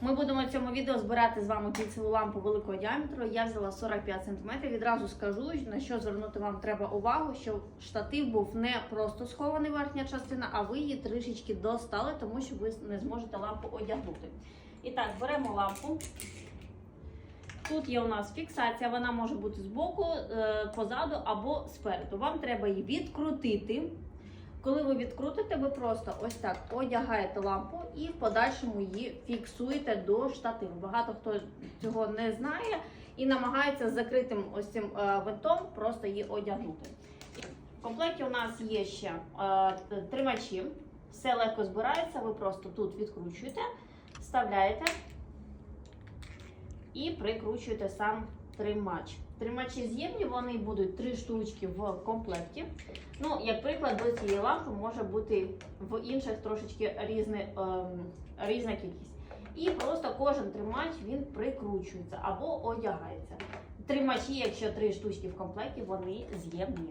Ми будемо в цьому відео збирати з вами кільцеву лампу великого діаметру. Я взяла 45 см. Відразу скажу, на що звернути вам треба увагу, що штатив був не просто схований верхня частина, а ви її трішечки достали, тому що ви не зможете лампу одягнути. І так, беремо лампу. Тут є у нас фіксація, вона може бути збоку, е, позаду або спереду. Вам треба її відкрутити. Коли ви відкрутите, ви просто ось так одягаєте лампу і в подальшому її фіксуєте до штативу. Багато хто цього не знає і намагається закритим ось цим е, винтом просто її одягнути. В комплекті у нас є ще е, тримачі. Все легко збирається, ви просто тут відкручуєте, вставляєте і прикручуєте сам тримач. Тримачі з'ємні, вони будуть три штучки в комплекті. Ну, як приклад, до цієї лампи може бути в інших трошечки різне, ем, різна кількість. І просто кожен тримач він прикручується або одягається. Тримачі, якщо три штучки в комплекті, вони з'ємні.